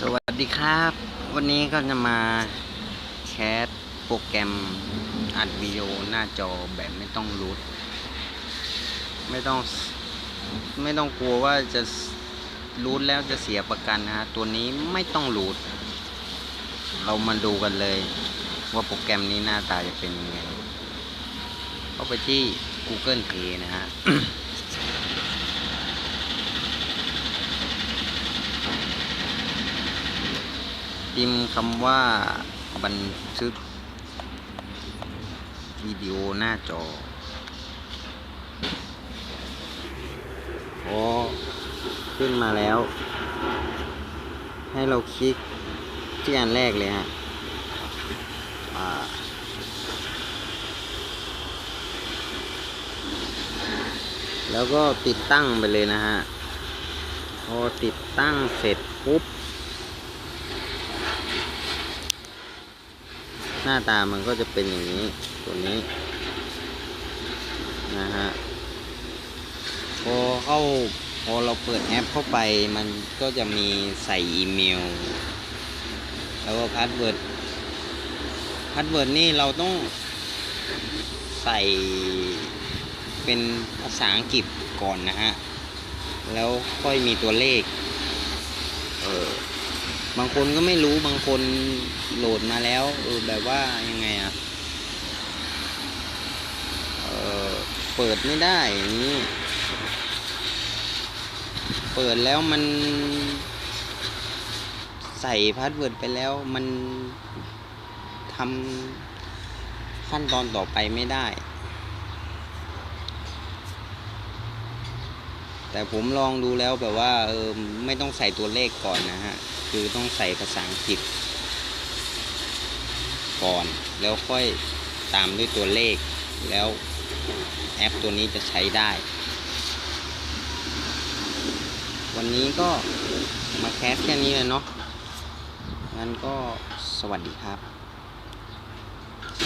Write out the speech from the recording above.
สวัสดีครับ วันนี้ก็จะมาแคสโปรแกรมอัดวิดีโอหน้าจอแบบไม่ต้องรูทไม่ต้องไม่ต้องกลัวว่าจะรูทแล้วจะเสียประกันนะฮะตัวนี้ไม่ต้องรูทเรามาดูกันเลย ว่าโปรแกรมนี้หน้าตาจะเป็นยังไงเข้าไปที่ Google Play นะฮะ พิมพ์คำว่าบันทึกวิดีโอหน้าจอโอ้ขึ้นมาแล้ว ให้เราคลิกที่อันแรกเลยฮะแล้วก็ติดตั้งไปเลยนะฮะ พอติดตั้งเสร็จปุ๊บ หน้าตามันก็จะเป็นอย่างนี้ ตัวนี้ นะฮะ พอเข้าพอเราเปิดแอปเข้าไปมันก็จะมีใส่อีเมล แล้วก็พาสเวิร์ดพาสเวิร์ดนี่เราต้องใส่เป็นภาษาอังกฤษก่อนนะฮะ แล้วค่อยมีตัวเลข เออ บางคนก็ไม่รู้บางคนโหลดมาแล้วเออแบบว่ายังไงอะเออเปิดไม่ได้อย่างนี้ เปิดแล้วมัน ใส่พาสเวิร์ดไปแล้วมันทำขั้นตอนต่อไปไม่ได้ แต่ผมลองดูแล้วแบบว่าเออไม่ต้องใส่ตัวเลขก่อนนะฮะ คือต้องใส่ภาษาอังกฤษ ก่อนแล้วค่อยตามด้วยตัวเลข แล้วแอปตัวนี้จะใช้ได้ วันนี้ก็มาแคสแค่นี้เลยเนาะงั้นก็สวัสดีครับ